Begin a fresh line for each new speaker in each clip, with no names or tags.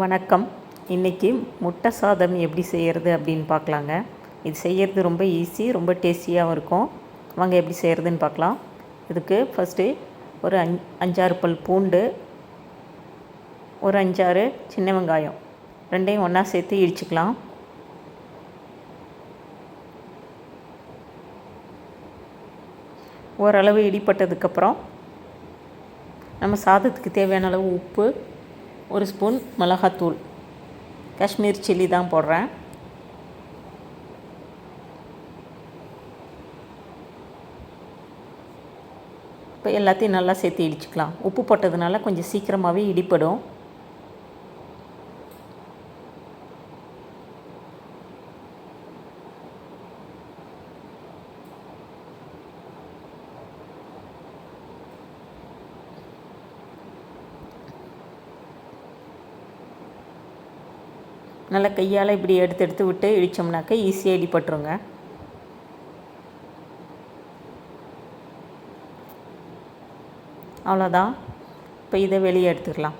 வணக்கம். இன்றைக்கி முட்டை சாதம் எப்படி செய்கிறது அப்படின்னு பார்க்கலாங்க. இது செய்கிறது ரொம்ப ஈஸி ரொம்ப டேஸ்டியாகவும் இருக்கும். வாங்க எப்படி செய்கிறதுன்னு பார்க்கலாம். இதுக்கு ஃபஸ்ட்டு ஒரு அஞ் அஞ்சாறு பல் பூண்டு ஒரு அஞ்சாறு சின்ன வெங்காயம். ரெண்டையும் ஒன்றா சேர்த்து இடிச்சுக்கலாம். ஓரளவு இடிப்பட்டதுக்கப்புறம் நம்ம சாதத்துக்கு தேவையான அளவு உப்பு ஒரு ஸ்பூன் மிளகாத்தூள். காஷ்மீர் சில்லி தான் போடுறேன். இப்போ எல்லாத்தையும் நல்லா சேர்த்து இடிச்சுக்கலாம். உப்பு போட்டதுனால கொஞ்சம் சீக்கிரமாகவே இடிப்படும் நல்லா கையால் இப்படி எடுத்து எடுத்து விட்டு இடித்தோம்னாக்க ஈஸியாக இடிப்பட்டுருங்க அவ்வளோதான் இப்போ இதை வெளியே எடுத்துக்கலாம்.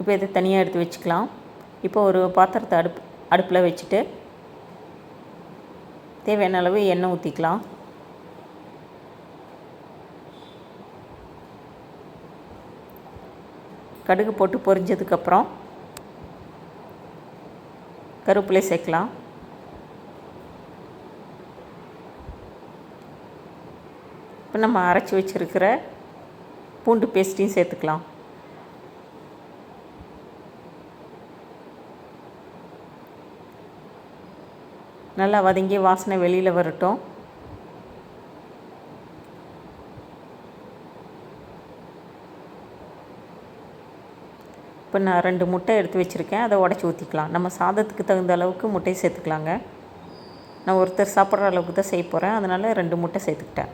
இப்போ இதை தனியாக எடுத்து வச்சுக்கலாம். இப்போ ஒரு பாத்திரத்தை அடுப்பு அடுப்பில் வச்சுட்டு தேவையான அளவு எண்ணெய் ஊற்றிக்கலாம் கடுகு போட்டு பொரிஞ்சதுக்கப்புறம் கருவேப்பிலை சேர்க்கலாம். இப்போ நம்ம அரைச்சி வச்சுருக்கிற பூண்டு பேஸ்ட்டையும் சேர்த்துக்கலாம். நல்லா வதங்கி வாசனை வெளியில் வரட்டும். இப்போ நான் ரெண்டு முட்டை எடுத்து வச்சுருக்கேன். அதை உடச்சி ஊற்றிக்கலாம் நம்ம சாதத்துக்கு தகுந்த அளவுக்கு முட்டையை சேர்த்துக்கலாங்க. நான் ஒருத்தர் சாப்பிட்ற அளவுக்கு தான் செய்ய போகிறேன் அதனால் ரெண்டு முட்டை சேர்த்துக்கிட்டேன்.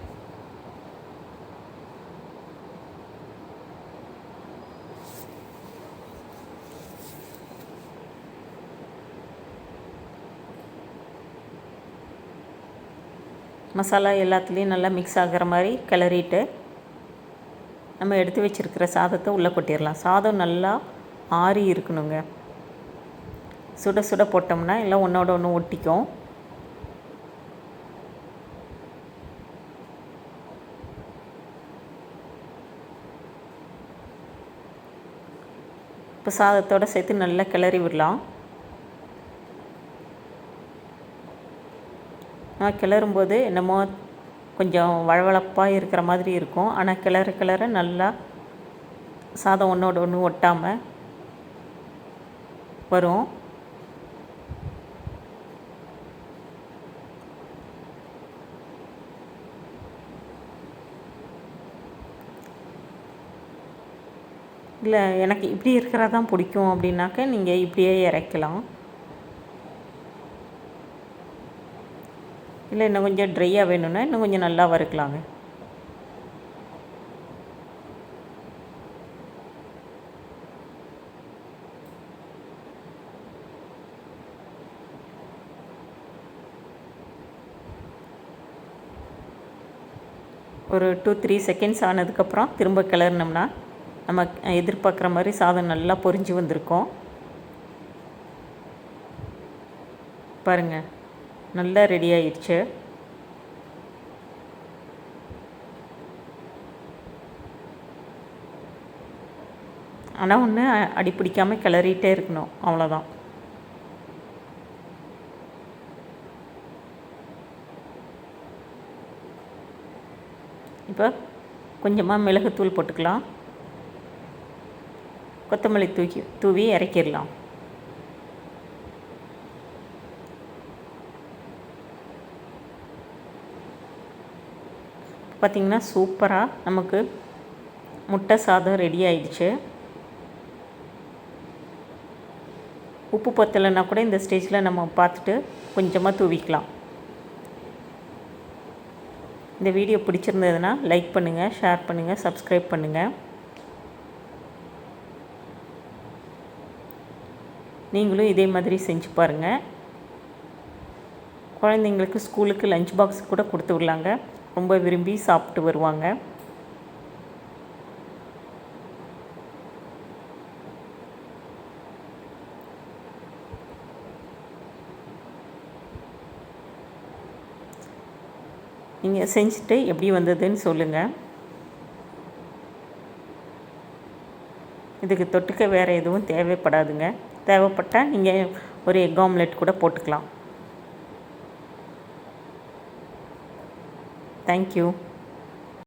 மசாலா எல்லாத்துலேயும் நல்லா மிக்ஸ் ஆகிற மாதிரி கிளறிட்டு நம்ம எடுத்து வச்சுருக்கிற சாதத்தை உள்ளே கொட்டிடலாம். சாதம் நல்லா ஆறி இருக்கணுங்க. சுட சுட போட்டோம்னா எல்லாம் ஒன்றோட ஒன்று ஒட்டிக்கும். இப்போ சாதத்தோடு சேர்த்து நல்லா கிளறி விடலாம். நான் கிளறும்போது என்னமோ கொஞ்சம் வழவழப்பாக இருக்கிற மாதிரி இருக்கும். ஆனால் கிளற கிளற நல்லா சாதம் ஒன்றோட ஒன்று ஒட்டாமல் வரும். இல்லை எனக்கு இப்படி இருக்கிறதான் பிடிக்கும் அப்படின்னாக்க நீங்கள் இப்படியே இறக்கலாம். இல்லை இன்னும் கொஞ்சம் ட்ரையாக வேணும்னா இன்னும் கொஞ்சம் நல்லா வறுக்கலாங்க. ஒரு டூ த்ரீ செகண்ட்ஸ் ஆனதுக்கப்புறம் திரும்ப கிளறினோம்னா நம்ம எதிர்பார்க்குற மாதிரி சாதம் நல்லா பொரிஞ்சு வந்திருக்கும். பாருங்கள் நல்லா ரெடி ஆயிடுச்சு. ஆனால் ஒன்று அடி பிடிக்காமல் கிளறிட்டே இருக்கணும் அவ்வளோதான் இப்போ கொஞ்சமாக மிளகுத்தூள் போட்டுக்கலாம். கொத்தமல்லி தூக்கி தூவி இறக்கிடலாம். பார்த்திங்கன்னா சூப்பராக நமக்கு முட்டை சாதம் ரெடி ஆயிடுச்சு. உப்பு பத்தலைன்னா கூட இந்த ஸ்டேஜில் நம்ம பார்த்துட்டு கொஞ்சமாக தூவிக்கலாம். இந்த வீடியோ பிடிச்சிருந்ததுன்னா லைக் பண்ணுங்கள் ஷேர் பண்ணுங்கள் சப்ஸ்கிரைப் பண்ணுங்கள் நீங்களும் இதே மாதிரி செஞ்சு பாருங்கள் குழந்தைங்களுக்கு ஸ்கூலுக்கு லஞ்ச் பாக்ஸ் கூட கொடுத்து விடலாங்க. ரொம்ப விரும்பி சாப்பிட்டு வருவாங்க. நீங்கள் செஞ்சுட்டு எப்படி வந்ததுன்னு சொல்லுங்கள் இதுக்கு தொட்டுக்க வேறு எதுவும் தேவைப்படாதுங்க. தேவைப்பட்டால் நீங்கள் ஒரு எக் ஆம்லெட் கூட போட்டுக்கலாம். தேங்க்யூ